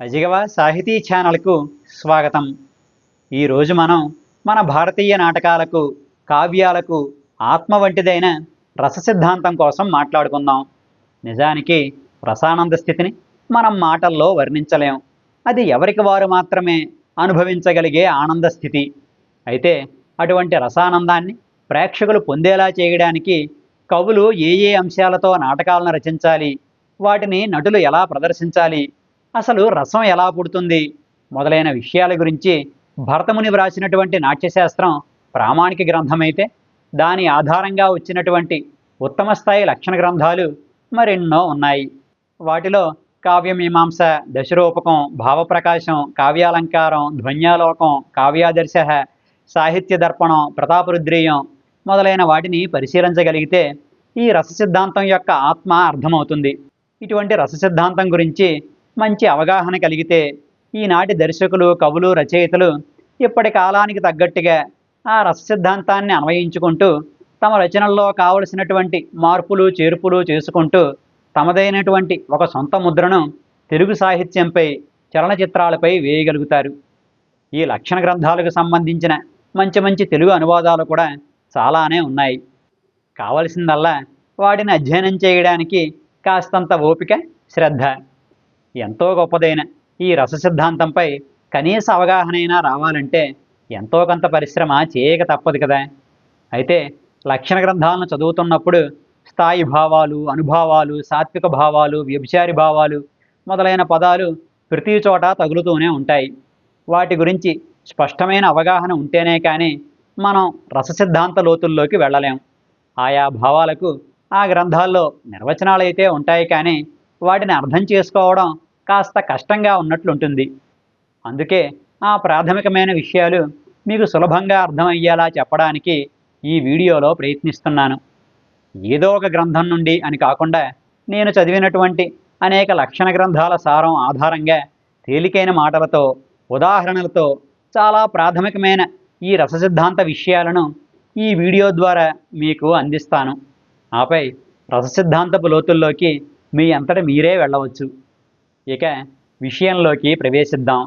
అజిగవ సాహితీ ఛానల్కు స్వాగతం. ఈరోజు మనం మన భారతీయ నాటకాలకు కావ్యాలకు ఆత్మ వంటిదైన రస సిద్ధాంతం కోసం మాట్లాడుకుందాం. నిజానికి రసానంద స్థితిని మనం మాటల్లో వర్ణించలేం. అది ఎవరికి వారు మాత్రమే అనుభవించగలిగే ఆనంద స్థితి. అయితే అటువంటి రసానందాన్ని ప్రేక్షకులు పొందేలా చేయడానికి కవులు ఏ ఏ అంశాలతో నాటకాలను రచించాలి వాటిని నటులు ఎలా ప్రదర్శించాలి అసలు రసం ఎలా పుడుతుంది? మొదలైన విషయాల గురించి భరతముని వ్రాసినటువంటి నాట్యశాస్త్రం ప్రామాణిక గ్రంథమైతే దాని ఆధారంగా వచ్చినటువంటి ఉత్తమ స్థాయి లక్షణ గ్రంథాలు మరెన్నో ఉన్నాయి. వాటిలో కావ్యమీమాంస దశరూపకం భావప్రకాశం కావ్యాలంకారం ధ్వన్యాలోకం కావ్యాదర్శ సాహిత్య దర్పణం ప్రతాపరుద్రీయం మొదలైన వాటిని పరిశీలించగలిగితే ఈ రస సిద్ధాంతం యొక్క ఆత్మ అర్థమవుతుంది. ఇటువంటి రస సిద్ధాంతం గురించి మంచి అవగాహన కలిగితే ఈనాటి దర్శకులు కవులు రచయితలు ఇప్పటి కాలానికి తగ్గట్టుగా ఆ రస సిద్ధాంతాన్ని అన్వయించుకుంటూ తమ రచనల్లో కావలసినటువంటి మార్పులు చేర్పులు చేసుకుంటూ తమదైనటువంటి ఒక సొంత ముద్రను తెలుగు సాహిత్యంపై చలనచిత్రాలపై వేయగలుగుతారు. ఈ లక్షణ గ్రంథాలకు సంబంధించిన మంచి మంచి తెలుగు అనువాదాలు కూడా చాలానే ఉన్నాయి. కావలసిందల్లా వాటిని అధ్యయనం చేయడానికి కాస్తంత ఓపిక శ్రద్ధ ఎంతో గొప్పదైన ఈ రస సిద్ధాంతంపై కనీస అవగాహనైనా రావాలంటే ఎంతో కొంత పరిశ్రమ చేయక తప్పదు కదా. అయితే లక్షణ గ్రంథాలను చదువుతున్నప్పుడు స్థాయి భావాలు అనుభావాలు సాత్విక భావాలు వ్యభిచారి భావాలు మొదలైన పదాలు ప్రతి చోట తగులుతూనే ఉంటాయి. వాటి గురించి స్పష్టమైన అవగాహన ఉంటేనే కానీ మనం రస సిద్ధాంత లోతుల్లోకి వెళ్ళలేం. ఆయా భావాలకు ఆ గ్రంథాల్లో నిర్వచనాలైతే ఉంటాయి కానీ వాటిని అర్థం చేసుకోవడం కాస్త కష్టంగా ఉన్నట్లుంటుంది. అందుకే ఆ ప్రాథమికమైన విషయాలు మీకు సులభంగా అర్థమయ్యేలా చెప్పడానికి ఈ వీడియోలో ప్రయత్నిస్తున్నాను. ఏదో ఒక గ్రంథం నుండి అని కాకుండా నేను చదివినటువంటి అనేక లక్షణ గ్రంథాల సారం ఆధారంగా తేలికైన మాటలతో ఉదాహరణలతో చాలా ప్రాథమికమైన ఈ రస సిద్ధాంత విషయాలను ఈ వీడియో ద్వారా మీకు అందిస్తాను. ఆపై రససిద్ధాంతపు లోతుల్లోకి మీ అంతట మీరే వెళ్ళవచ్చు. ఇక విషయంలోకి ప్రవేశిద్దాం.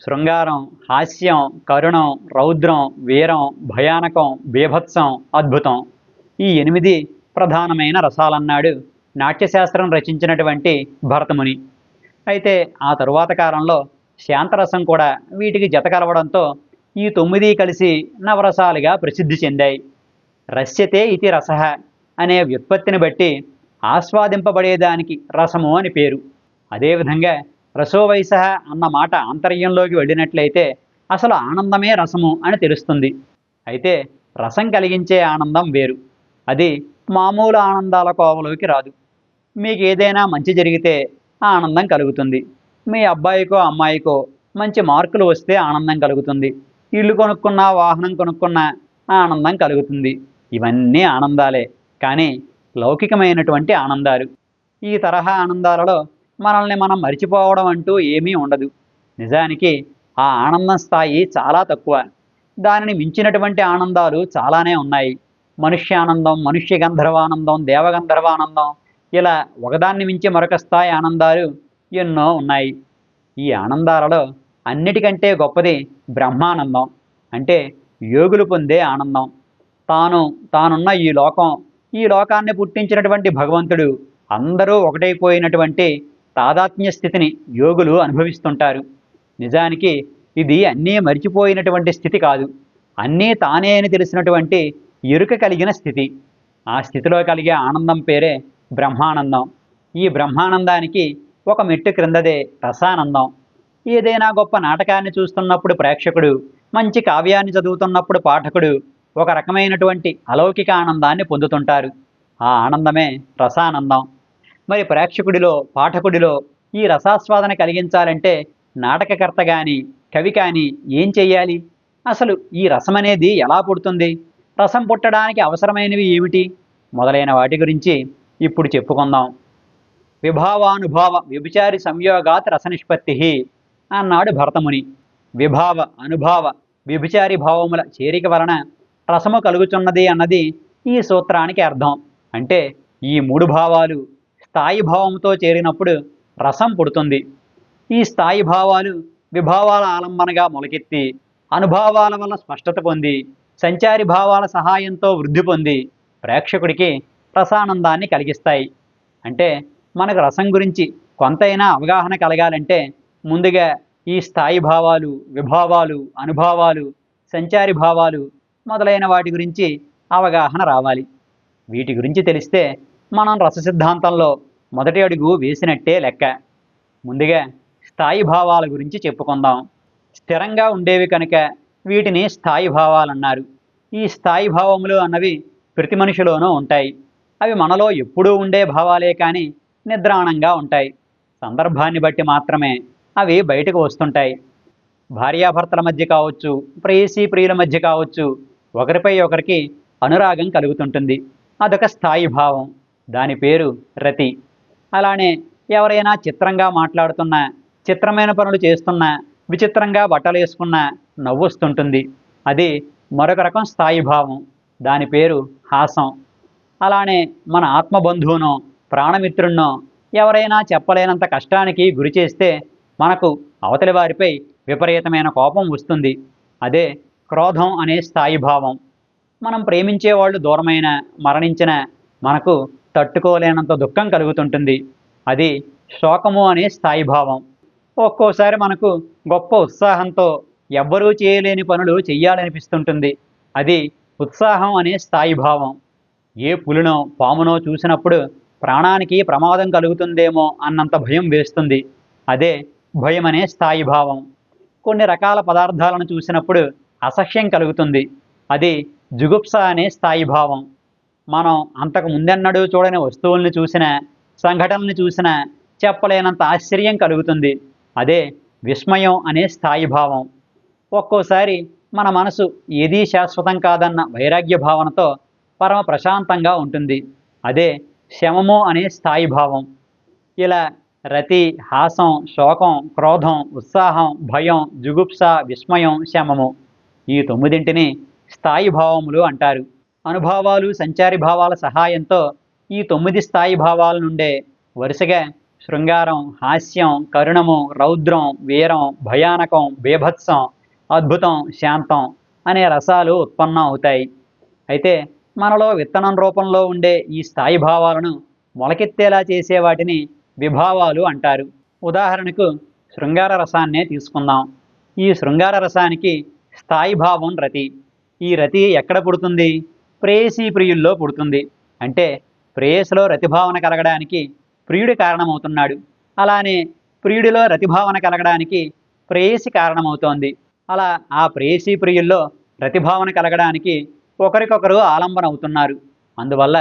శృంగారం హాస్యం కరుణం రౌద్రం వీరం భయానకం బీభత్సం అద్భుతం. ఈ ఎనిమిది ప్రధానమైన రసాలన్నాడు నాట్యశాస్త్రం రచించినటువంటి భరతముని. అయితే ఆ తరువాత కాలంలో శాంతరసం కూడా వీటికి జత కలవడంతో ఈ తొమ్మిది కలిసి నవరసాలుగా ప్రసిద్ధి చెందాయి. రస్యతే ఇతి రస అనే వ్యుత్పత్తిని బట్టి ఆస్వాదింపబడేదానికి రసము అని పేరు. అదేవిధంగా రసోవైస అన్న మాట అంతర్యంలోకి వెళ్ళినట్లయితే అసలు ఆనందమే రసము అని తెలుస్తుంది. అయితే రసం కలిగించే ఆనందం వేరు. అది మామూలు ఆనందాల కోవలోకి రాదు. మీకు ఏదైనా మంచి జరిగితే ఆనందం కలుగుతుంది. మీ అబ్బాయికో అమ్మాయికో మంచి మార్కులు వస్తే ఆనందం కలుగుతుంది. ఇల్లు కొనుక్కున్నా వాహనం కొనుక్కున్నా ఆనందం కలుగుతుంది. ఇవన్నీ ఆనందాలే. కానీ లౌకికమైనటువంటి ఆనందాలు. ఈ తరహా ఆనందాలలో మనల్ని మనం మర్చిపోవడం అంటూ ఏమీ ఉండదు. నిజానికి ఆ ఆనందం స్థాయి చాలా తక్కువ. దానిని మించినటువంటి ఆనందాలు చాలానే ఉన్నాయి. మనుష్యానందం మనుష్య గంధర్వానందం దేవగంధర్వానందం ఇలా ఒకదాన్ని మించి మరొక స్థాయి ఆనందాలు ఎన్నో ఉన్నాయి. ఈ ఆనందాలలో అన్నిటికంటే గొప్పది బ్రహ్మానందం. అంటే యోగులు పొందే ఆనందం. తాను తానున్న ఈ లోకం ఈ లోకాన్ని పుట్టించినటువంటి భగవంతుడు అందరూ ఒకటైపోయినటువంటి తాదాత్మ్య స్థితిని యోగులు అనుభవిస్తుంటారు. నిజానికి ఇది అన్నీ మరిచిపోయినటువంటి స్థితి కాదు. అన్నీ తానే అని తెలిసినటువంటి ఎరుక కలిగిన స్థితి. ఆ స్థితిలో కలిగే ఆనందం పేరే బ్రహ్మానందం. ఈ బ్రహ్మానందానికి ఒక మెట్టు క్రిందదే రసానందం. ఏదైనా గొప్ప నాటకాన్ని చూస్తున్నప్పుడు ప్రేక్షకుడు మంచి కావ్యాన్ని చదువుతున్నప్పుడు పాఠకుడు ఒక రకమైనటువంటి అలౌకిక ఆనందాన్ని పొందుతుంటారు. ఆ ఆనందమే రసానందం. మరి ప్రేక్షకుడిలో పాఠకుడిలో ఈ రసాస్వాదన కలిగించాలంటే నాటకకర్త కానీ కవి కానీ ఏం చెయ్యాలి? అసలు ఈ రసం అనేది ఎలా పుడుతుంది? రసం పుట్టడానికి అవసరమైనవి ఏమిటి? మొదలైన వాటి గురించి ఇప్పుడు చెప్పుకుందాం. విభావానుభావ వ్యభిచారి సంయోగాత్ రస నిష్పత్తి అన్నాడు భరతముని. విభావ అనుభావ వ్యభిచారి భావముల చేరిక వలన రసము కలుగుచున్నది అన్నది ఈ సూత్రానికి అర్థం. అంటే ఈ మూడు భావాలు స్థాయి భావంతో చేరినప్పుడు రసం పుడుతుంది. ఈ స్థాయి భావాలు విభావాల ఆలంబనగా మొలకెత్తి అనుభవాల వల్ల స్పష్టత పొంది సంచారి భావాల సహాయంతో వృద్ధి పొంది ప్రేక్షకుడికి రసానందాన్ని కలిగిస్తాయి. అంటే మనకు రసం గురించి కొంతైనా అవగాహన కలగాలంటే ముందుగా ఈ స్థాయి భావాలు విభావాలు అనుభావాలు సంచారి భావాలు మొదలైన వాటి గురించి అవగాహన రావాలి. వీటి గురించి తెలిస్తే మనం రస సిద్ధాంతంలో మొదటి అడుగు వేసినట్టే లెక్క. ముందుగా స్థాయి భావాల గురించి చెప్పుకుందాం. స్థిరంగా ఉండేవి కనుక వీటిని స్థాయి భావాలు అన్నారు. ఈ స్థాయి భావములు అన్నవి ప్రతి మనిషిలోనూ ఉంటాయి. అవి మనలో ఎప్పుడూ ఉండే భావాలే కానీ నిద్రాణంగా ఉంటాయి. సందర్భాన్ని బట్టి మాత్రమే అవి బయటకు వస్తుంటాయి. భార్యాభర్తల మధ్య కావచ్చు ప్రేయసీ ప్రియుల మధ్య కావచ్చు ఒకరిపై ఒకరికి అనురాగం కలుగుతుంటుంది. అదొక స్థాయి భావం. దాని పేరు రతి. అలానే ఎవరైనా చిత్రంగా మాట్లాడుతున్నా చిత్రమైన పనులు చేస్తున్నా విచిత్రంగా బట్టలు వేసుకున్నా నవ్వొస్తుంటుంది. అది మరొక రకం స్థాయి భావం. దాని పేరు హాసం. అలానే మన ఆత్మబంధువును ప్రాణమిత్రున్నో ఎవరైనా చెప్పలేనంత కష్టానికి గురి చేస్తే మనకు అవతలి వారిపై విపరీతమైన కోపం వస్తుంది. అదే క్రోధం అనే స్థాయి భావం. మనం ప్రేమించే వాళ్ళు దూరమైన మరణించిన మనకు తట్టుకోలేనంత దుఃఖం కలుగుతుంటుంది. అది శోకము అనే స్థాయి భావం. ఒక్కోసారి మనకు గొప్ప ఉత్సాహంతో ఎవ్వరూ చేయలేని పనులు చెయ్యాలనిపిస్తుంటుంది. అది ఉత్సాహం అనే స్థాయి భావం. ఏ పులినో పామునో చూసినప్పుడు ప్రాణానికి ప్రమాదం కలుగుతుందేమో అన్నంత భయం వేస్తుంది. అదే భయం అనే స్థాయి భావం. కొన్ని రకాల పదార్థాలను చూసినప్పుడు అసహ్యం కలుగుతుంది. అది జుగుప్స అనే స్థాయి భావం. మనం అంతకు ముందెన్నడూ చూడని వస్తువుల్ని చూసిన సంఘటనల్ని చూసిన చెప్పలేనంత ఆశ్చర్యం కలుగుతుంది. అదే విస్మయం అనే స్థాయి భావం. ఒక్కోసారి మన మనసు ఏదీ శాశ్వతం కాదన్న వైరాగ్య భావనతో పరమ ప్రశాంతంగా ఉంటుంది. అదే శమము అనే స్థాయి భావం. ఇలా రతి హాసం శోకం క్రోధం ఉత్సాహం భయం జుగుప్స విస్మయం శమము ఈ తొమ్మిదింటిని స్థాయి భావములు అంటారు. అనుభవాలు సంచారి భావాల సహాయంతో ఈ తొమ్మిది స్థాయి భావాల నుండే వరుసగా శృంగారం హాస్యం కరుణము రౌద్రం వీరం భయానకం బీభత్సం అద్భుతం శాంతం అనే రసాలు ఉత్పన్నం అవుతాయి. అయితే మనలో విత్తనం రూపంలో ఉండే ఈ స్థాయి భావాలను మొలకెత్తేలా చేసే వాటిని విభావాలు అంటారు. ఉదాహరణకు శృంగార రసాన్నే తీసుకుందాం. ఈ శృంగార రసానికి స్థాయి భావం రతి. ఈ రతి ఎక్కడ పుడుతుంది? ప్రేయసీ ప్రియుల్లో పుడుతుంది. అంటే ప్రేయసులో రతిభావన కలగడానికి ప్రియుడి కారణమవుతున్నాడు. అలానే ప్రియుడిలో రతిభావన కలగడానికి ప్రేయసి కారణమవుతోంది. అలా ఆ ప్రేయసీ ప్రియుల్లో ప్రతిభావన కలగడానికి ఒకరికొకరు ఆలంబన అవుతున్నారు అందువల్ల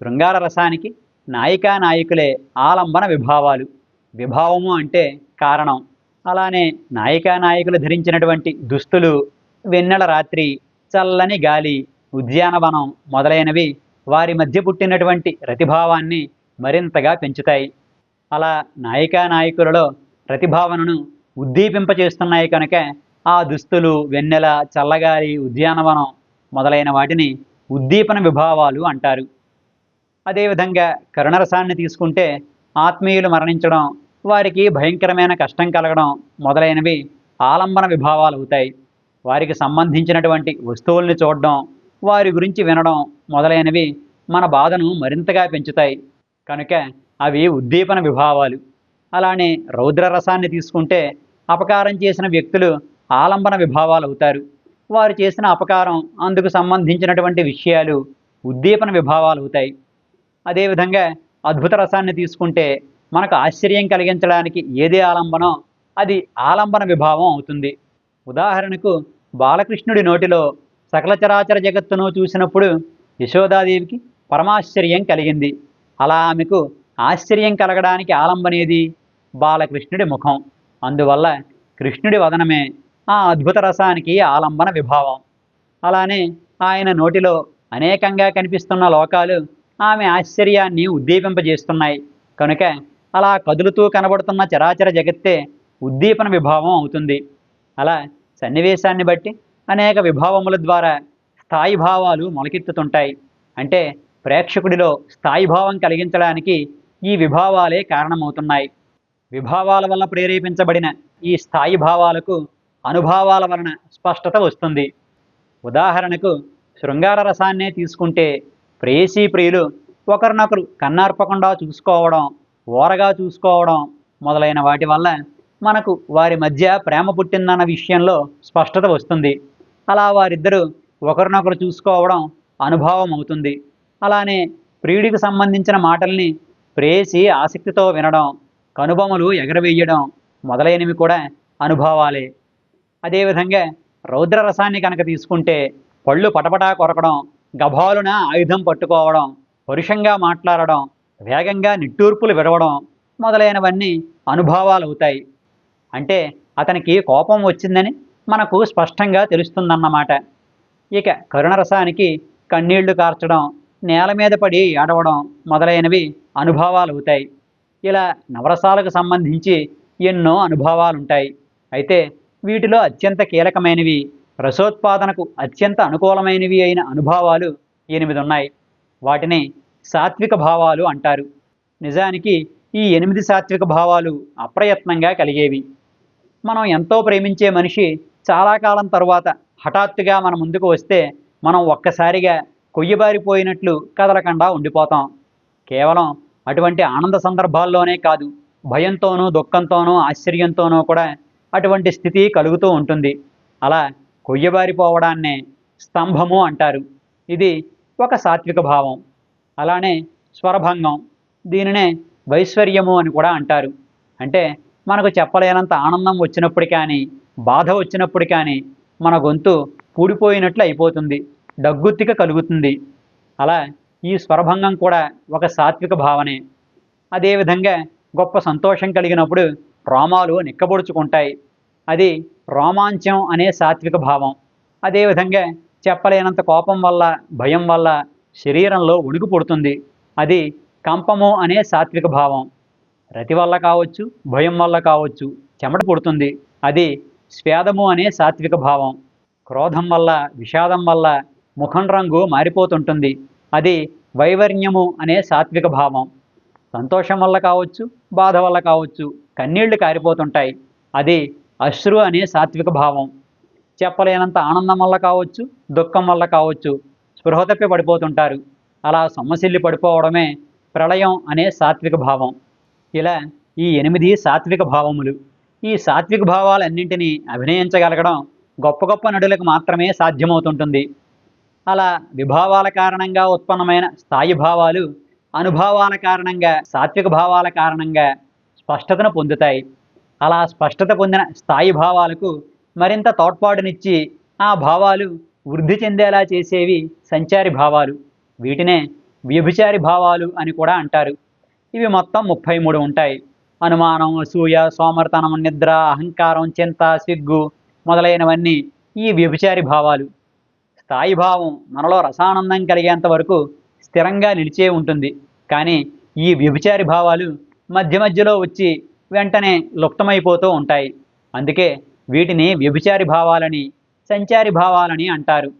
శృంగార రసానికి నాయికా నాయకులే ఆలంబన విభావాలు. విభావము అంటే కారణం. అలానే నాయికా నాయకులు ధరించినటువంటి దుస్తులు వెన్నెల రాత్రి చల్లని గాలి ఉద్యానవనం మొదలైనవి వారి మధ్య పుట్టినటువంటి రతిభావాన్ని మరింతగా పెంచుతాయి. అలా నాయికా నాయకులలో ప్రతిభావనను ఉద్దీపింపచేస్తున్నాయి కనుక ఆ దుస్తులు వెన్నెల చల్లగాలి ఉద్యానవనం మొదలైన వాటిని ఉద్దీపన విభావాలు అంటారు. అదేవిధంగా కరుణరసాన్ని తీసుకుంటే ఆత్మీయులు మరణించడం వారికి భయంకరమైన కష్టం కలగడం మొదలైనవి ఆలంబన విభావాలు అవుతాయి వారికి సంబంధించినటువంటి వస్తువుల్ని చూడడం వారి గురించి వినడం మొదలైనవి మన బాధను మరింతగా పెంచుతాయి. కనుక అవి ఉద్దీపన విభావాలు. అలానే రౌద్ర రసాన్ని తీసుకుంటే అపకారం చేసిన వ్యక్తులు ఆలంబన విభావాలు అవుతారు వారు చేసిన అపకారం అందుకు సంబంధించినటువంటి విషయాలు ఉద్దీపన విభావాలు అవుతాయి అదేవిధంగా అద్భుత రసాన్ని తీసుకుంటే మనకు ఆశ్చర్యం కలిగించడానికి ఏది ఆలంబనో అది ఆలంబన విభావం అవుతుంది. ఉదాహరణకు బాలకృష్ణుడి నోటిలో సకల చరాచర జగత్తును చూసినప్పుడు యశోదాదేవికి పరమాశ్చర్యం కలిగింది. అలా ఆమెకు ఆశ్చర్యం కలగడానికి ఆలంబనేది బాలకృష్ణుడి ముఖం. అందువల్ల కృష్ణుడి వదనమే ఆ అద్భుత రసానికి ఆలంబన విభావం. అలానే ఆయన నోటిలో అనేకంగా కనిపిస్తున్న లోకాలు ఆమె ఆశ్చర్యాన్ని ఉద్దీపింపజేస్తున్నాయి. కనుక అలా కదులుతూ కనబడుతున్న చరాచర జగత్తే ఉద్దీపన విభావం అవుతుంది. అలా సన్నివేశాన్ని బట్టి అనేక విభావముల ద్వారా స్థాయి భావాలు మొలకెత్తుతుంటాయి. అంటే ప్రేక్షకుడిలో స్థాయి భావం కలిగించడానికి ఈ విభావాలే కారణమవుతున్నాయి. విభావాల వల్ల ప్రేరేపించబడిన ఈ స్థాయి భావాలకు అనుభావాల వలన స్పష్టత వస్తుంది. ఉదాహరణకు శృంగార రసాన్నే తీసుకుంటే ప్రేయసీ ప్రియులు ఒకరినొకరు కన్నార్పకుండా చూసుకోవడం ఓరగా చూసుకోవడం మొదలైన వాటి వల్ల మనకు వారి మధ్య ప్రేమ పుట్టిందన్న విషయంలో స్పష్టత వస్తుంది. అలా వారిద్దరూ ఒకరినొకరు చూసుకోవడం అనుభవం అవుతుంది. అలానే ప్రియుడికి సంబంధించిన మాటల్ని ప్రేసి ఆసక్తితో వినడం కనుబొమలు ఎగరవేయడం మొదలైనవి కూడా అనుభవాలే. అదేవిధంగా రౌద్రరసాన్ని కనుక తీసుకుంటే పళ్ళు పటపటా కొరకడం గభాలున ఆయుధం పట్టుకోవడం పరుషంగా మాట్లాడడం వేగంగా నిట్టూర్పులు విడవడం మొదలైనవన్నీ అనుభవాలు అవుతాయి అంటే అతనికి కోపం వచ్చిందని మనకు స్పష్టంగా తెలుస్తుందన్నమాట. ఇక కరుణరసానికి కన్నీళ్ళు కార్చడం నేల మీద పడి ఏడవడం మొదలైనవి అనుభవాలు అవుతాయి. ఇలా నవరసాలకు సంబంధించి ఎన్నో అనుభవాలుంటాయి. అయితే వీటిలో అత్యంత కీలకమైనవి రసోత్పాదనకు అత్యంత అనుకూలమైనవి అయిన అనుభవాలు ఎనిమిది ఉన్నాయి వాటిని సాత్విక భావాలు అంటారు. నిజానికి ఈ ఎనిమిది సాత్విక భావాలు అప్రయత్నంగా కలిగేవి. మనం ఎంతో ప్రేమించే మనిషి చాలా కాలం తర్వాత హఠాత్తుగా మన ముందుకు వస్తే మనం ఒక్కసారిగా కొయ్యబారిపోయినట్లు కదలకుండా ఉండిపోతాం. కేవలం అటువంటి ఆనంద సందర్భాల్లోనే కాదు భయంతోనూ దుఃఖంతోనూ ఆశ్చర్యంతోనూ కూడా అటువంటి స్థితి కలుగుతూ ఉంటుంది. అలా కొయ్యబారిపోవడాన్నే స్తంభము అంటారు. ఇది ఒక సాత్విక భావం. అలానే స్వరభంగం దీనినే వైశ్వర్యము అని కూడా అంటారు. అంటే మనకు చెప్పలేనంత ఆనందం వచ్చినప్పుడు కానీ బాధ వచ్చినప్పుడు కానీ మన గొంతు పూడిపోయినట్లు అయిపోతుంది డగ్గుత్తిక కలుగుతుంది. అలా ఈ స్వరభంగం కూడా ఒక సాత్విక భావనే. అదేవిధంగా గొప్ప సంతోషం కలిగినప్పుడు రోమాలు నిక్కబొడుచుకుంటాయి. అది రోమాంచం అనే సాత్విక భావం. అదేవిధంగా చెప్పలేనంత కోపం వల్ల భయం వల్ల శరీరంలో ఉణుకు పుడుతుంది. అది కంపము అనే సాత్విక భావం. రతి వల్ల కావచ్చు భయం వల్ల కావచ్చు చెమట పుడుతుంది. అది స్వేదము అనే సాత్విక భావం. క్రోధం వల్ల విషాదం వల్ల ముఖం రంగు మారిపోతుంటుంది. అది వైవర్ణ్యము అనే సాత్విక భావం. సంతోషం వల్ల కావచ్చు బాధ వల్ల కావచ్చు కన్నీళ్ళు కారిపోతుంటాయి. అది అశ్రు అనే సాత్విక భావం. చెప్పలేనంత ఆనందం వల్ల కావచ్చు దుఃఖం వల్ల కావచ్చు స్పృహ తప్పి పడిపోతుంటారు. అలా సొమ్మసిల్లి పడిపోవడమే ప్రళయం అనే సాత్విక భావం. ఇలా ఈ ఎనిమిది సాత్విక భావములు. ఈ సాత్విక భావాలన్నింటినీ అభినయించగలగడం గొప్ప గొప్ప నటులకు మాత్రమే సాధ్యమవుతుంటుంది. అలా విభావాల కారణంగా ఉత్పన్నమైన స్థాయి భావాలు అనుభవాల కారణంగా సాత్విక భావాల కారణంగా స్పష్టతను పొందుతాయి. అలా స్పష్టత పొందిన స్థాయి భావాలకు మరింత తోడ్పాటునిచ్చి ఆ భావాలు వృద్ధి చెందేలా చేసేవి సంచారి భావాలు. వీటినే వ్యభిచారి భావాలు అని కూడా అంటారు. ఇవి మొత్తం ముప్పై మూడు ఉంటాయి. అనుమానం అసూయ సోమర్తనం నిద్ర అహంకారం చింత సిగ్గు మొదలైనవన్నీ ఈ వ్యభిచారి భావాలు. స్థాయి భావం మనలో రసానందం కలిగేంత వరకు స్థిరంగా నిలిచే ఉంటుంది. కానీ ఈ వ్యభిచారి భావాలు మధ్య మధ్యలో వచ్చి వెంటనే లుప్తమైపోతూ ఉంటాయి. అందుకే వీటిని వ్యభిచారి భావాలని సంచారి భావాలని అంటారు.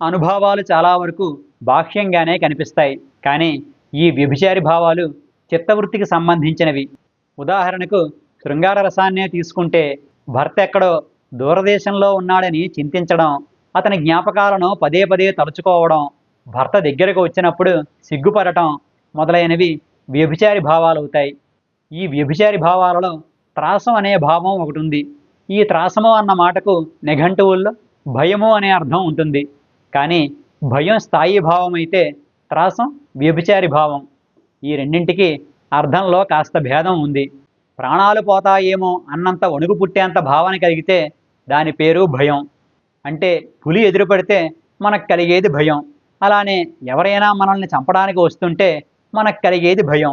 అనుభవాలు చాలా వరకు బాహ్యంగానే కనిపిస్తాయి. కానీ ఈ వ్యభిచారి భావాలు చిత్తవృత్తికి సంబంధించినవి. ఉదాహరణకు శృంగార రసాన్నే తీసుకుంటే భర్త ఎక్కడో దూరదేశంలో ఉన్నాడని చింతించడం అతని జ్ఞాపకాలను పదే పదే తలుచుకోవడం భర్త దగ్గరకు వచ్చినప్పుడు సిగ్గుపడటం మొదలైనవి వ్యభిచారి భావాలు అవుతాయి. ఈ వ్యభిచారి భావాలలో త్రాసం అనే భావం ఒకటి ఉంది ఈ త్రాసము అన్న మాటకు నిఘంటువుల్లో భయము అనే అర్థం ఉంటుంది. కానీ భయం స్థాయి భావం అయితే త్రాసం వ్యభిచారి భావం. ఈ రెండింటికి అర్థంలో కాస్త భేదం ఉంది. ప్రాణాలు పోతాయేమో అన్నంత వణుకు పుట్టేంత భావన కలిగితే దాని పేరు భయం. అంటే పులి ఎదురుపడితే మనకు కలిగేది భయం. అలానే ఎవరైనా మనల్ని చంపడానికి వస్తుంటే మనకు కలిగేది భయం.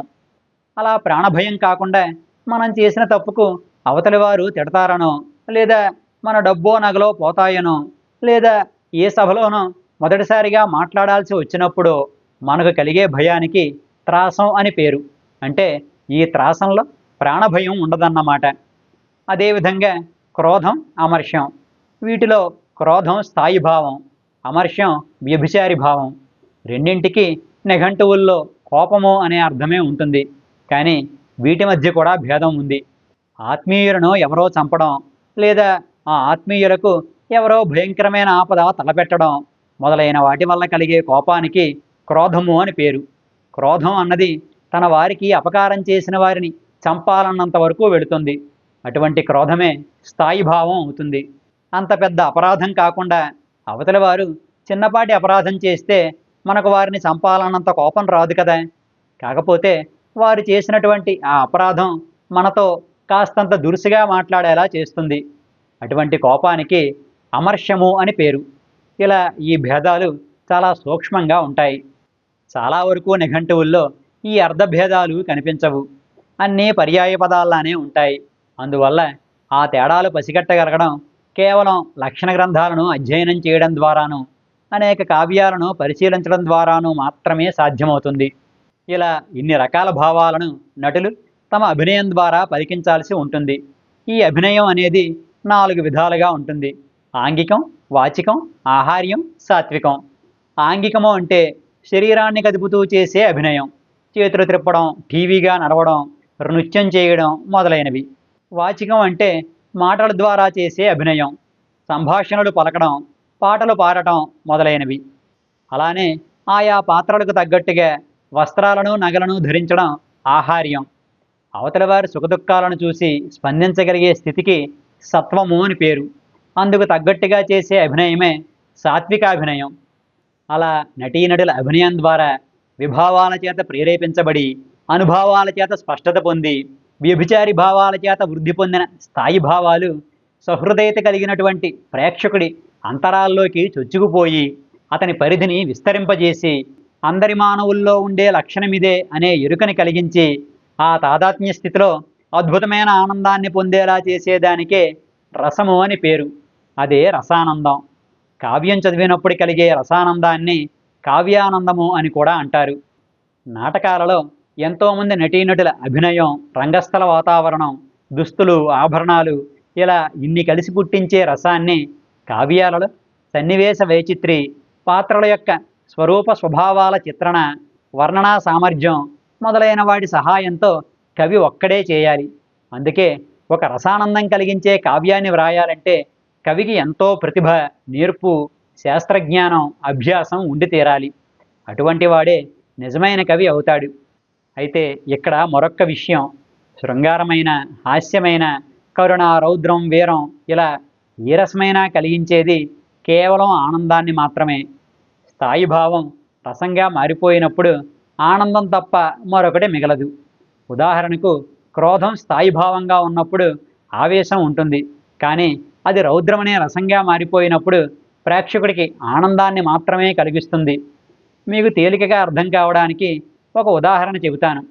అలా ప్రాణభయం కాకుండా మనం చేసిన తప్పుకు అవతలి వారు తిడతారనో లేదా మన డబ్బో నగలో పోతాయనో లేదా ఏ సభలోనో మొదటిసారిగా మాట్లాడాల్సి వచ్చినప్పుడు మనకు కలిగే భయానికి త్రాసం అని పేరు. అంటే ఈ త్రాసంలో ప్రాణభయం ఉండదన్నమాట. అదేవిధంగా క్రోధం అమర్ష్యం వీటిలో క్రోధం స్థాయి భావం అమర్ష్యం వ్యభిచారి భావం. రెండింటికి నిఘంటువుల్లో కోపము అనే అర్థమే ఉంటుంది. కానీ వీటి మధ్య కూడా భేదం ఉంది. ఆత్మీయులను ఎవరో చంపడం లేదా ఆ ఆత్మీయులకు ఎవరో భయంకరమైన ఆపద తలపెట్టడం మొదలైన వాటి వల్ల కలిగే కోపానికి క్రోధము అని పేరు. క్రోధం అన్నది తన వారికి అపకారం చేసిన వారిని చంపాలన్నంత వరకు వెళుతుంది. అటువంటి క్రోధమే స్థాయి భావం అవుతుంది. అంత పెద్ద అపరాధం కాకుండా అవతలి వారు చిన్నపాటి అపరాధం చేస్తే మనకు వారిని చంపాలన్నంత కోపం రాదు కదా. కాకపోతే వారు చేసినటువంటి ఆ అపరాధం మనతో కాస్తంత దురుసుగా మాట్లాడేలా చేస్తుంది. అటువంటి కోపానికి అమర్షము అని పేరు. ఇలా ఈ భేదాలు చాలా సూక్ష్మంగా ఉంటాయి. చాలా వరకు నిఘంటువుల్లో ఈ అర్ధభేదాలు కనిపించవు. అన్నీ పర్యాయ పదాల్లానే ఉంటాయి. అందువల్ల ఆ తేడాలు పసిగట్టగలగడం కేవలం లక్షణ గ్రంథాలను అధ్యయనం చేయడం ద్వారాను అనేక కావ్యాలను పరిశీలించడం ద్వారాను మాత్రమే సాధ్యమవుతుంది. ఇలా ఇన్ని రకాల భావాలను నటులు తమ అభినయం ద్వారా పలికించాల్సి ఉంటుంది. ఈ అభినయం అనేది నాలుగు విధాలుగా ఉంటుంది. ఆంగికం వాచికం ఆహార్యం సాత్వికం. ఆంగికము అంటే శరీరాన్ని కదుపుతూ చేసే అభినయం. చేతులు త్రిప్పడం టీవీగా నడవడం నృత్యం చేయడం మొదలైనవి. వాచికం అంటే మాటల ద్వారా చేసే అభినయం సంభాషణలు పలకడం పాటలు పాడటం మొదలైనవి. అలానే ఆయా పాత్రలకు తగ్గట్టుగా వస్త్రాలను నగలను ధరించడం ఆహార్యం. అవతల వారి సుఖదుఖాలను చూసి స్పందించగలిగే స్థితికి సత్వము అని పేరు. అందుకు తగ్గట్టుగా చేసే అభినయమే సాత్వికాభినయం అలా నటీనటుల అభినయం ద్వారా విభావాల చేత ప్రేరేపించబడి అనుభావాల చేత స్పష్టత పొంది వ్యభిచారి భావాల చేత వృద్ధి పొందిన స్థాయి భావాలు సహృదయత కలిగినటువంటి ప్రేక్షకుడి అంతరాల్లోకి చొచ్చుకుపోయి అతని పరిధిని విస్తరింపజేసి అందరి మానవుల్లో ఉండే లక్షణమిదే అనే ఎరుకని కలిగించి ఆ తాదాత్మ్య స్థితిలో అద్భుతమైన ఆనందాన్ని పొందేలా చేసేదానికే రసము అని పేరు. అదే రసానందం. కావ్యం చదివినప్పుడు కలిగే రసానందాన్ని కావ్యానందము అని కూడా అంటారు. నాటకాలలో ఎంతోమంది నటీనటుల అభినయం రంగస్థల వాతావరణం దుస్తులు ఆభరణాలు ఇలా ఇన్ని కలిసి పుట్టించే రసాన్ని కావ్యాలలో సన్నివేశ వైచిత్రి పాత్రల యొక్క స్వరూప స్వభావాల చిత్రణ వర్ణనా సామర్థ్యం మొదలైన వాటి సహాయంతో కవి ఒక్కడే చేయాలి. అందుకే ఒక రసానందం కలిగించే కావ్యాన్ని వ్రాయాలంటే కవికి ఎంతో ప్రతిభ నేర్పు శాస్త్రజ్ఞానం అభ్యాసం ఉండి తీరాలి. అటువంటి వాడే నిజమైన కవి అవుతాడు. అయితే ఇక్కడ మరొక్క విషయం. శృంగారమైన హాస్యమైన కరుణ రౌద్రం వీరం ఇలా ఏ రసమైనా కలిగించేది కేవలం ఆనందాన్ని మాత్రమే. స్థాయి భావం రసంగా మారిపోయినప్పుడు ఆనందం తప్ప మరొకటి మిగలదు. ఉదాహరణకు క్రోధం స్థాయి భావంగా ఉన్నప్పుడు ఆవేశం ఉంటుంది. కానీ అది రౌద్రమనే రసంగా మారిపోయినప్పుడు ప్రేక్షకుడికి ఆనందాన్ని మాత్రమే కలిగిస్తుంది. మీకు తేలికగా అర్థం కావడానికి ఒక ఉదాహరణ చెబుతాను.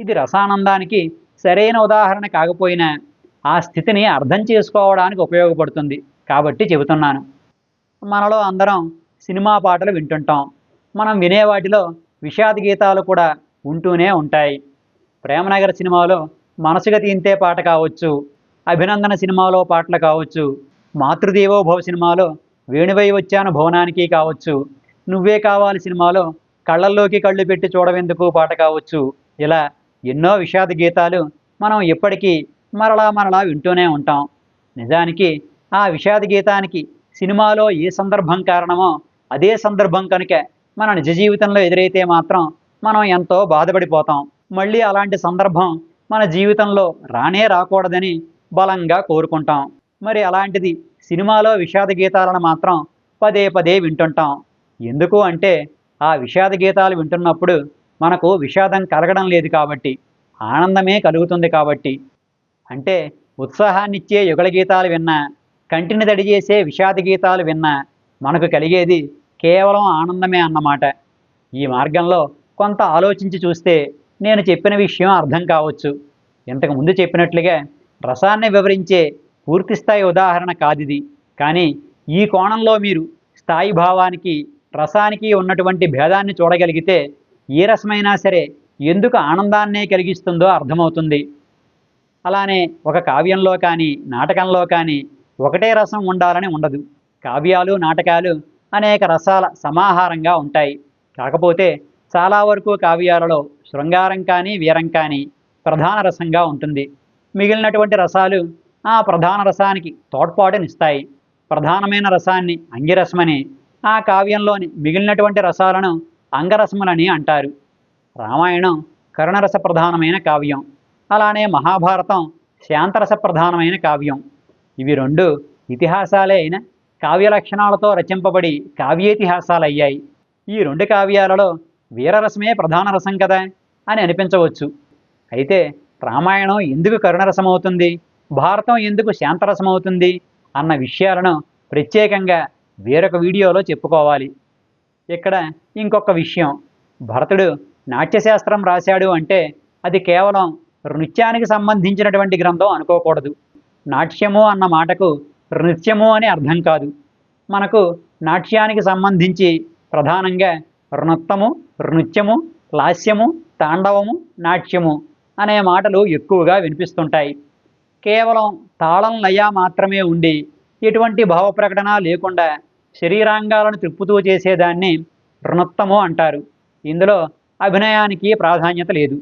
ఇది రసానందానికి సరైన ఉదాహరణ కాకపోయినా ఆ స్థితిని అర్థం చేసుకోవడానికి ఉపయోగపడుతుంది కాబట్టి చెబుతున్నాను. మనలో అందరం సినిమా పాటలు వింటుంటాం. మనం వినేవాటిలో విషాద గీతాలు కూడా ఉంటూనే ఉంటాయి. ప్రేమనగర్ సినిమాలో మనసుగా తీంతే పాట కావచ్చు. అభినందన సినిమాలో పాటలు కావచ్చు. మాతృదేవోభవ సినిమాలో వేణువై వచ్చాను భవనానికి కావచ్చు. నువ్వే కావాలి సినిమాలో. కళ్ళల్లోకి కళ్ళు పెట్టి చూడవెందుకు పాట కావచ్చు. ఇలా ఎన్నో విషాద గీతాలు మనం ఇప్పటికీ మరలా మరలా వింటూనే ఉంటాం. నిజానికి ఆ విషాద గీతానికి సినిమాలో ఏ సందర్భం కారణమో అదే సందర్భం కనుక మన నిజ జీవితంలో ఎదురైతే మాత్రం మనం ఎంతో బాధపడిపోతాం. మళ్ళీ అలాంటి సందర్భం మన జీవితంలో రానే రాకూడదని బలంగా కోరుకుంటాం. మరి అలాంటిది సినిమాలో విషాద గీతాలను మాత్రం పదే పదే వింటుంటాం. ఎందుకు అంటే ఆ విషాద గీతాలు వింటున్నప్పుడు మనకు విషాదం కలగడం లేదు కాబట్టి ఆనందమే కలుగుతుంది కాబట్టి. అంటే ఉత్సాహాన్నిచ్చే యుగళ గీతాలు విన్నా కంటిని దడి చేసే విషాద గీతాలు విన్నా మనకు కలిగేది కేవలం ఆనందమే అన్నమాట. ఈ మార్గంలో కొంత ఆలోచించి చూస్తే నేను చెప్పిన విషయం అర్థం కావచ్చు. ఇంతకు ముందు చెప్పినట్లుగా రసాన్ని వివరించే పూర్తిస్థాయి ఉదాహరణ కాదిది. కానీ ఈ కోణంలో మీరు స్థాయి భావానికి రసానికి ఉన్నటువంటి భేదాన్ని చూడగలిగితే ఏ రసమైనా సరే ఎందుకు ఆనందాన్నే కలిగిస్తుందో అర్థమవుతుంది. అలానే ఒక కావ్యంలో కానీ నాటకంలో కానీ ఒకటే రసం ఉండాలని ఉండదు. కావ్యాలు నాటకాలు అనేక రసాల సమాహారంగా ఉంటాయి. కాకపోతే చాలా వరకు కావ్యాలలో శృంగారం కానీ వీరం కానీ ప్రధాన రసంగా ఉంటుంది. మిగిలినటువంటి రసాలు ఆ ప్రధాన రసానికి తోడ్పాటునిస్తాయి. ప్రధానమైన రసాన్ని అంగిరసమని ఆ కావ్యంలోని మిగిలినటువంటి రసాలను అంగరసములని అంటారు. రామాయణం కరుణరస ప్రధానమైన కావ్యం. అలానే మహాభారతం శాంతరస ప్రధానమైన కావ్యం. ఇవి రెండు ఇతిహాసాలే అయిన కావ్య లక్షణాలతో రచింపబడి కావ్యేతిహాసాలు అయ్యాయి ఈ రెండు కావ్యాలలో వీరరసమే ప్రధాన రసం కదా అని అనిపించవచ్చు. అయితే రామాయణం ఎందుకు కరుణరసమవుతుంది? భారతం ఎందుకు శాంతరసం అవుతుంది అన్న విషయాలను ప్రత్యేకంగా వేరొక వీడియోలో చెప్పుకోవాలి. ఇక్కడ ఇంకొక విషయం. భరతుడు నాట్యశాస్త్రం రాశాడు అంటే అది కేవలం నృత్యానికి సంబంధించినటువంటి గ్రంథం అనుకోకూడదు. నాట్యము అన్న మాటకు నృత్యము అని అర్థం కాదు. మనకు నాట్యానికి సంబంధించి ప్రధానంగా నృత్తము నృత్యము లాస్యము తాండవము నాట్యము అనే మాటలు ఎక్కువగా వినిపిస్తుంటాయి. కేవలం తాళం లయ మాత్రమే ఉండి ఎటువంటి భావ ప్రకటన లేకుండా శరీరాంగాలను తిప్పుతూ చేసేదాన్ని రుణత్తము అంటారు. ఇందులో అభినయానికి ప్రాధాన్యత లేదు.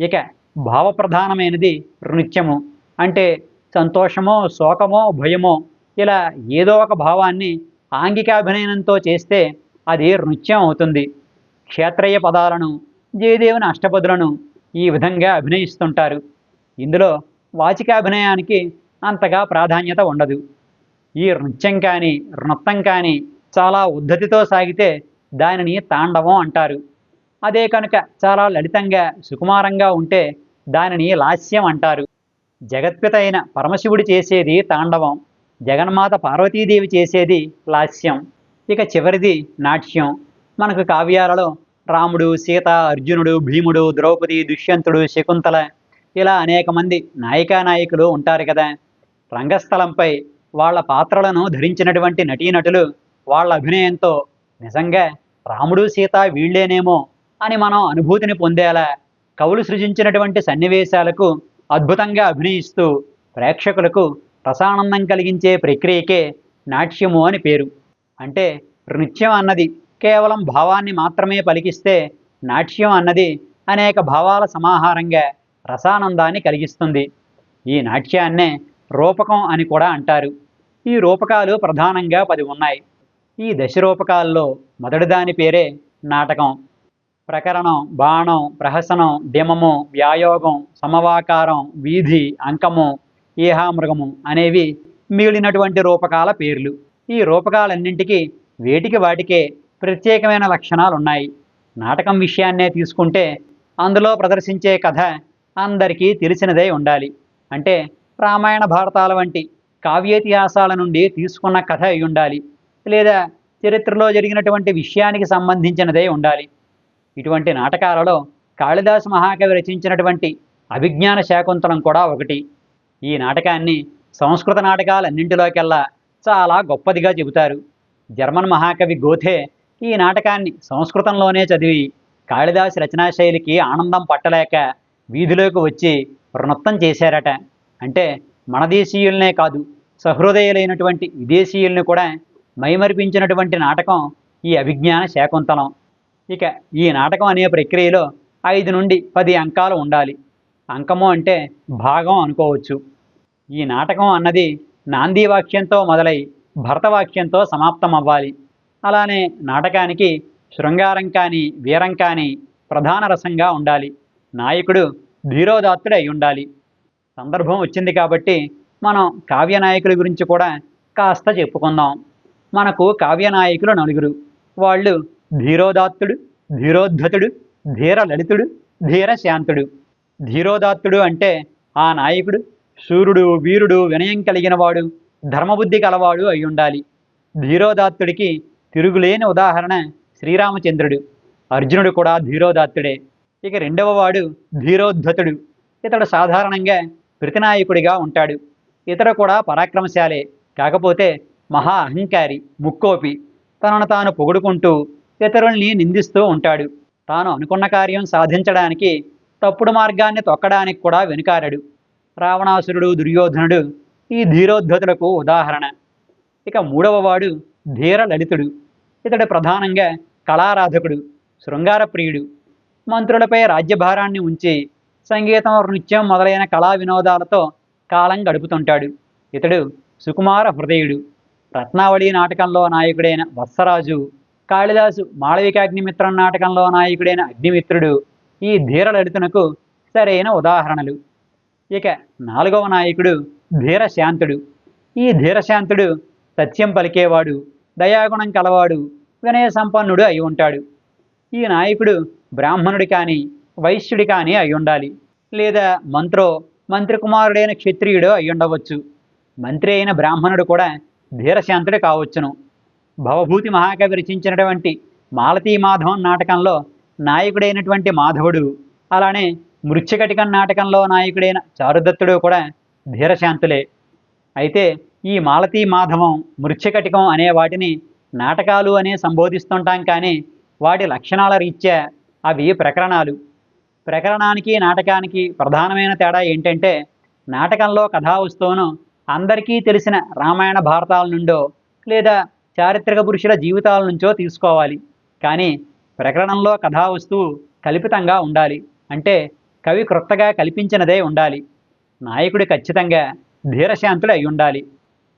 ఇక భావప్రధానమైనది నృత్యము అంటే సంతోషమో శోకమో భయమో ఇలా ఏదో ఒక భావాన్ని ఆంగికాభినయనంతో చేస్తే అది నృత్యం అవుతుంది. క్షేత్రయ పదాలను జయదేవుని అష్టపదులను ఈ విధంగా అభినయిస్తుంటారు. ఇందులో వాచికాభినయానికి అంతగా ప్రాధాన్యత ఉండదు. ఈ నృత్యం కానీ నృత్తం కానీ చాలా ఉద్ధతితో సాగితే దానిని తాండవం అంటారు. అదే కనుక చాలా లలితంగా సుకుమారంగా ఉంటే దానిని లాస్యం అంటారు. జగత్పిత అయిన పరమశివుడు చేసేది తాండవం జగన్మాత పార్వతీదేవి చేసేది లాస్యం. ఇక చివరిది నాట్యం. మనకు కావ్యాలలో రాముడు సీత అర్జునుడు భీముడు ద్రౌపది దుష్యంతుడు శకుంతల ఇలా అనేక మంది నాయికా నాయకులు ఉంటారు కదా. రంగస్థలంపై వాళ్ళ పాత్రలను ధరించినటువంటి నటీనటులు వాళ్ళ అభినయంతో నిజంగా రాముడు సీత వీళ్ళేనేమో అని మనం అనుభూతిని పొందేలా కవులు సృజించినటువంటి సన్నివేశాలకు అద్భుతంగా అభినయిస్తూ ప్రేక్షకులకు రసానందం కలిగించే ప్రక్రియకే నాట్యము అని పేరు. అంటే నృత్యం అన్నది కేవలం భావాన్ని మాత్రమే పలికిస్తే నాట్యం అన్నది అనేక భావాల సమాహారంగా రసానందాన్ని కలిగిస్తుంది. ఈ నాట్యాన్నే రూపకం అని కూడా అంటారు. ఈ రూపకాలు ప్రధానంగా పది ఉన్నాయి. ఈ దశ రూపకాల్లో మొదటి దాని పేరే నాటకం. ప్రకరణం బాణం ప్రహసనం దిమము వ్యాయోగం సమవాకారం వీధి అంకము ఈహామృగము అనేవి మిగిలినటువంటి రూపకాల పేర్లు. ఈ రూపకాలన్నింటికి వేటికి వాటికే ప్రత్యేకమైన లక్షణాలు ఉన్నాయి నాటకం విషయాన్నే తీసుకుంటే అందులో ప్రదర్శించే కథ అందరికీ తెలిసినదే ఉండాలి. అంటే రామాయణ భారతాల వంటి కావ్యేతిహాసాల నుండి తీసుకున్న కథ అయి ఉండాలి. లేదా చరిత్రలో జరిగినటువంటి విషయానికి సంబంధించినదే ఉండాలి. ఇటువంటి నాటకాలలో కాళిదాసు మహాకవి రచించినటువంటి అభిజ్ఞాన శాకుంతలం కూడా ఒకటి. ఈ నాటకాన్ని సంస్కృత నాటకాలన్నింటిలోకెల్లా చాలా గొప్పదిగా చెబుతారు. జర్మన్ మహాకవి గోథే ఈ నాటకాన్ని సంస్కృతంలోనే చదివి కాళిదాసు రచనాశైలికి ఆనందం పట్టలేక వీధిలోకి వచ్చి నృత్తం చేశారట. అంటే మన దేశీయులనే కాదు సహృదయులైనటువంటి విదేశీయుల్ని కూడా మైమరిపించినటువంటి నాటకం ఈ అభిజ్ఞాన శాకుంతలం. ఇక ఈ నాటకం అనే ప్రక్రియలో ఐదు నుండి పది అంకాలు ఉండాలి. అంకము అంటే భాగం అనుకోవచ్చు. ఈ నాటకం అన్నది నాంది వాక్యంతో మొదలై భరతవాక్యంతో సమాప్తం అవ్వాలి అలానే నాటకానికి శృంగారం కానీ వీరం కానీ ప్రధాన రసంగా ఉండాలి. నాయకుడు ధీరోదాత్తుడై అయి ఉండాలి. సందర్భం వచ్చింది కాబట్టి మనం కావ్య నాయకుల గురించి కూడా కాస్త చెప్పుకుందాం. మనకు కావ్య నాయకులు నలుగురు. వాళ్ళు ధీరోదాత్తుడు ధీరోద్ధతుడు ధీర లలితుడు ధీర శాంతుడు ధీరోదాత్తుడు అంటే ఆ నాయకుడు శూరుడు వీరుడు వినయం కలిగినవాడు ధర్మబుద్ధి కలవాడు అయి ఉండాలి. ధీరోదాత్తుడికి తిరుగులేని ఉదాహరణ శ్రీరామచంద్రుడు. అర్జునుడు కూడా ధీరోదాత్తుడే. ఇక రెండవ వాడు ధీరోద్ధతుడు. ఇతడు సాధారణంగా ప్రతినాయకుడిగా ఉంటాడు. ఇతడు కూడా పరాక్రమశాలే కాకపోతే మహా అహంకారి ముక్కోపి. తనను తాను పొగుడుకుంటూ ఇతరుల్ని నిందిస్తూ ఉంటాడు. తాను అనుకున్న కార్యం సాధించడానికి తప్పుడు మార్గాన్ని తొక్కడానికి కూడా వెనుకారడు రావణాసురుడు దుర్యోధనుడు ఈ ధీరోద్ధతులకు ఉదాహరణ. ఇక మూడవ వాడు ధీర లలితుడు ఇతడు ప్రధానంగా కళారాధకుడు శృంగార ప్రియుడు మంత్రులపై రాజ్యభారాన్ని ఉంచి సంగీతం నృత్యం మొదలైన కళా వినోదాలతో కాలం గడుపుతుంటాడు. ఇతడు సుకుమార హృదయుడు. రత్నావళి నాటకంలో నాయకుడైన వత్సరాజు కాళిదాసు మాళవికాగ్నిమిత్రం నాటకంలో నాయకుడైన అగ్నిమిత్రుడు ఈ ధీర లలితునకు సరైన ఉదాహరణలు. ఇక నాలుగవ నాయకుడు ధీరశాంతుడు. ఈ ధీరశాంతుడు సత్యం పలికేవాడు దయాగుణం కలవాడు వినయ సంపన్నుడు అయి ఉంటాడు. ఈ నాయకుడు బ్రాహ్మణుడి కానీ వైశ్యుడి కానీ అయి ఉండాలి. లేదా మంత్రో మంత్రి కుమారుడైన క్షత్రియుడు అయి ఉండవచ్చు. మంత్రి అయిన బ్రాహ్మణుడు కూడా ధీరశాంతుడు కావచ్చును. భవభూతి మహాకవి రచించినటువంటి మాలతీ మాధవం నాటకంలో నాయకుడైనటువంటి మాధవుడు అలానే మృత్యకటికం నాటకంలో నాయకుడైన చారుదత్తుడు కూడా ధీరశాంతులే. అయితే ఈ మాలతీ మాధవం మృత్యకటికం అనే వాటిని నాటకాలు అనే సంబోధిస్తుంటాం కానీ వాటి లక్షణాల రీత్యా అవి ప్రకరణాలు. ప్రకరణానికి నాటకానికి ప్రధానమైన తేడా ఏంటంటే నాటకంలో కథావస్తువును అందరికీ తెలిసిన రామాయణ భారతాల నుండో లేదా చారిత్రక పురుషుల జీవితాల నుంచో తీసుకోవాలి. కానీ ప్రకరణంలో కథావస్తువు కల్పితంగా ఉండాలి. అంటే కవి క్రొత్తగా కల్పించినదే ఉండాలి. నాయకుడు ఖచ్చితంగా ధీరశాంతుడు అయి ఉండాలి.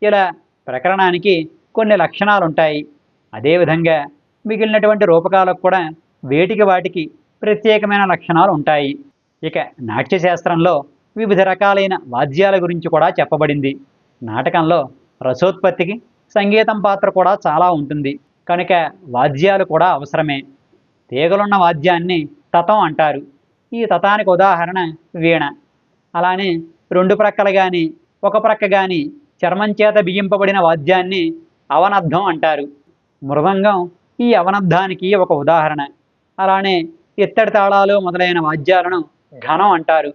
ఇలా ప్రకరణానికి కొన్ని లక్షణాలుంటాయి. అదేవిధంగా మిగిలినటువంటి రూపకాలకు కూడా వేటికి వాటికి ప్రత్యేకమైన లక్షణాలు ఉంటాయి. ఇక నాట్యశాస్త్రంలో వివిధ రకాలైన వాద్యాల గురించి కూడా చెప్పబడింది. నాటకంలో రసోత్పత్తికి సంగీతం పాత్ర కూడా చాలా ఉంటుంది. కనుక వాద్యాలు కూడా అవసరమే. తీగలున్న వాద్యాన్ని తతం అంటారు. ఈ తతానికి ఉదాహరణ వీణ. అలానే రెండు ప్రక్కలు కానీ ఒక ప్రక్క కానీ చర్మం చేత బిగింపబడిన వాద్యాన్ని అవనద్ధం అంటారు. మృదంగం ఈ అవనద్ధానికి ఒక ఉదాహరణ. అలానే ఇత్తడి తాళాలు మొదలైన వాద్యాలను ఘనం అంటారు.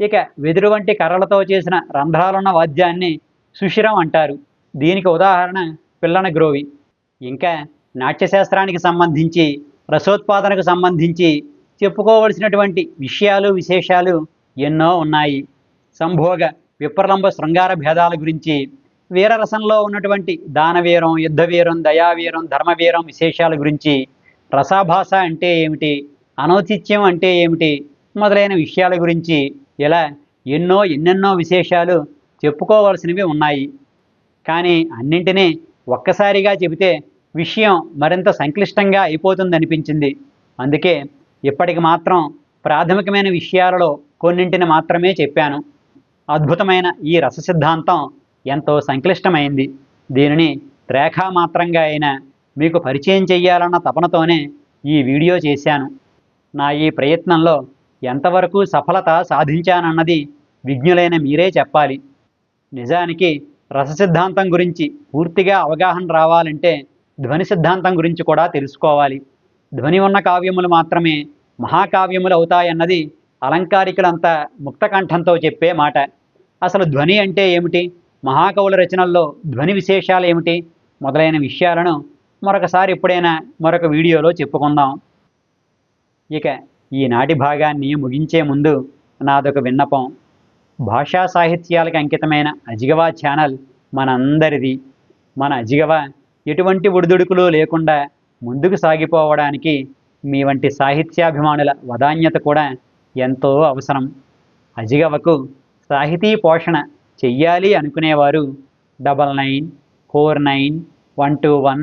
ఇక వెదురు వంటి కర్రలతో చేసిన రంధ్రాలున్న వాద్యాన్ని సుషిరం అంటారు. దీనికి ఉదాహరణ పిల్లన గ్రోవి. ఇంకా నాట్యశాస్త్రానికి సంబంధించి రసోత్పాదనకు సంబంధించి చెప్పుకోవలసినటువంటి విషయాలు విశేషాలు ఎన్నో ఉన్నాయి. సంభోగ విప్రలంబ శృంగార భేదాల గురించి వీరరసంలో ఉన్నటువంటి దానవీరం యుద్ధవీరం దయావీరం ధర్మవీరం విశేషాల గురించి రసాభాష అంటే ఏమిటి? అనౌచిత్యం అంటే ఏమిటి? మొదలైన విషయాల గురించి ఇలా ఎన్నో ఎన్నెన్నో విశేషాలు చెప్పుకోవాల్సినవి ఉన్నాయి. కానీ అన్నింటినీ ఒక్కసారిగా చెబితే విషయం మరింత సంక్లిష్టంగా అయిపోతుందనిపించింది. అందుకే ఇప్పటికి మాత్రం ప్రాథమికమైన విషయాలలో కొన్నింటిని మాత్రమే చెప్పాను. అద్భుతమైన ఈ రస సిద్ధాంతం ఎంతో సంక్లిష్టమైంది. దీనిని రేఖామాత్రంగా అయినా మీకు పరిచయం చెయ్యాలన్న తపనతోనే ఈ వీడియో చేశాను. నా ఈ ప్రయత్నంలో ఎంతవరకు సఫలత సాధించానన్నది విజ్ఞులైన మీరే చెప్పాలి. నిజానికి రస సిద్ధాంతం గురించి పూర్తిగా అవగాహన రావాలంటే ధ్వని సిద్ధాంతం గురించి కూడా తెలుసుకోవాలి. ధ్వని ఉన్న కావ్యములు మాత్రమే మహాకావ్యములు అవుతాయన్నది అలంకారికులంతా ముక్తకంఠంతో చెప్పే మాట. అసలు ధ్వని అంటే ఏమిటి? మహాకవుల రచనల్లో ధ్వని విశేషాలు ఏమిటి? మొదలైన విషయాలను మరొకసారి ఎప్పుడైనా మరొక వీడియోలో చెప్పుకుందాం. ఇక ఈనాటి భాగాన్ని ముగించే ముందు నాదొక విన్నపం. భాషా సాహిత్యాలకు అంకితమైన అజిగవా ఛానల్ మనందరిది. మన అజిగవ ఎటువంటి ఒడిదుడుకులు లేకుండా ముందుకు సాగిపోవడానికి మీ వంటి సాహిత్యాభిమానుల వదాన్యత కూడా ఎంతో అవసరం. అజిగవకు సాహితీ పోషణ చెయ్యాలి అనుకునేవారు double nine four nine one two one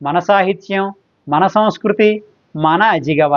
మన సాహిత్యం మన సంస్కృతి మన అజిగవ